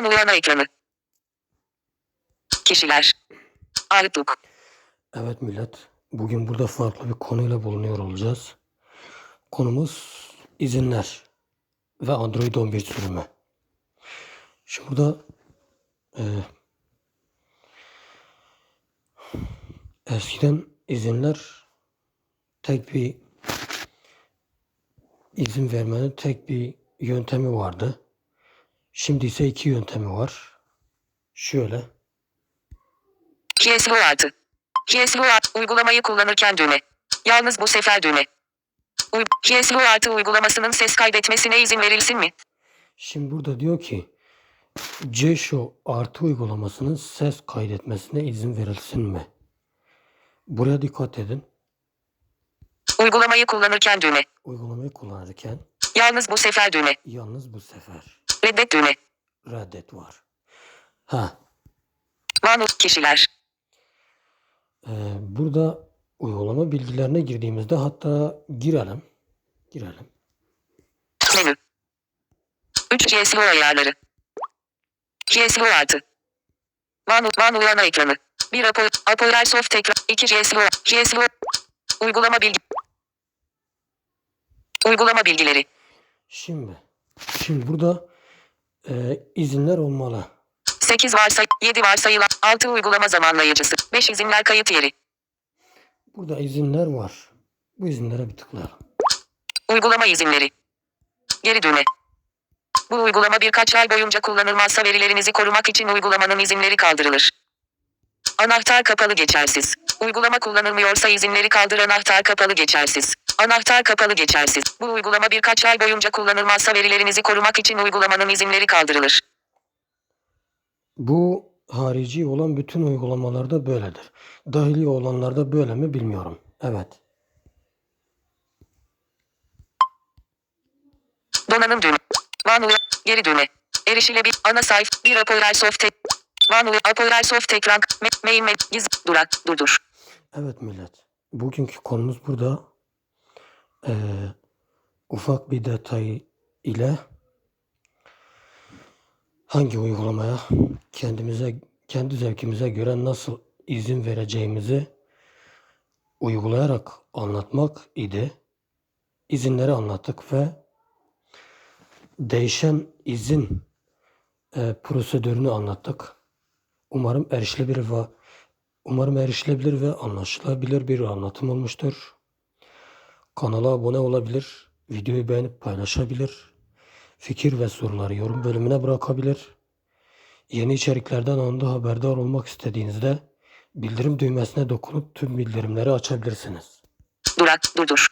Anlayana ekranı. Kişiler. Outlook. Evet millet, bugün burada farklı bir konuyla bulunuyor olacağız. Konumuz izinler ve Android 11 sürümü. Şimdi burada e, eskiden izinler tek bir izin vermenin tek bir yöntemi vardı. Şimdi ise iki yöntemi var. Şöyle. CSGO artı. CSGO artı uygulamayı kullanırken düğme. Yalnız bu sefer düğme. CSGO artı uygulamasının ses kaydetmesine izin verilsin mi? Şimdi burada diyor ki C-Show artı uygulamasının ses kaydetmesine izin verilsin mi? Buraya dikkat edin. Uygulamayı kullanırken düğme. Uygulamayı kullanırken Yalnız bu sefer düğme. yalnız bu sefer Reddet düğme. reddet var. Ha, Manu kişiler. e, burada uygulama bilgilerine girdiğimizde hatta girelim. Girelim. Menü. 3 CSGO ayarları. CSGO artı. Manu, Manu ana ekranı. 1 Apo, Apolar Soft ekran. 2 CSGO. CSGO. Uygulama bilgi. Uygulama bilgileri. Şimdi, şimdi burada e, izinler olmalı. 8 varsa 7 varsayılan 6 uygulama zamanlayıcısı. 5 izinler kayıt yeri. Burada izinler var. Bu izinlere bir tıklayalım. Uygulama izinleri. Geri düğme. Bu uygulama birkaç ay boyunca kullanılmazsa verilerinizi korumak için uygulamanın izinleri kaldırılır. Anahtar kapalı geçersiz. Uygulama kullanılmıyorsa izinleri kaldır anahtar kapalı geçersiz. Anahtar kapalı geçersiz. Bu uygulama birkaç ay boyunca kullanılmazsa verilerinizi korumak için uygulamanın izinleri kaldırılır. Bu harici olan bütün uygulamalarda böyledir. Dahili olanlarda böyle mi bilmiyorum. Evet. Donanım düğme. Manuel. Geri düğme. Erişilebilir. Ana sayfa. Bir Apolar Soft. Manuel. Apolar Soft ekran. Main Giz. Durak. Durdur. Evet millet. Bugünkü konumuz burada. Ee, ufak bir detay ile hangi uygulamaya kendimize kendi zevkimize göre nasıl izin vereceğimizi uygulayarak anlatmak idi. İzinleri anlattık ve değişen izin e, prosedürünü anlattık. Umarım erişilebilir ve umarım erişilebilir ve anlaşılabilir bir anlatım olmuştur. Kanala abone olabilir, videoyu beğenip paylaşabilir, fikir ve soruları yorum bölümüne bırakabilir. Yeni içeriklerden anında haberdar olmak istediğinizde bildirim düğmesine dokunup tüm bildirimleri açabilirsiniz. Durak. Durdur.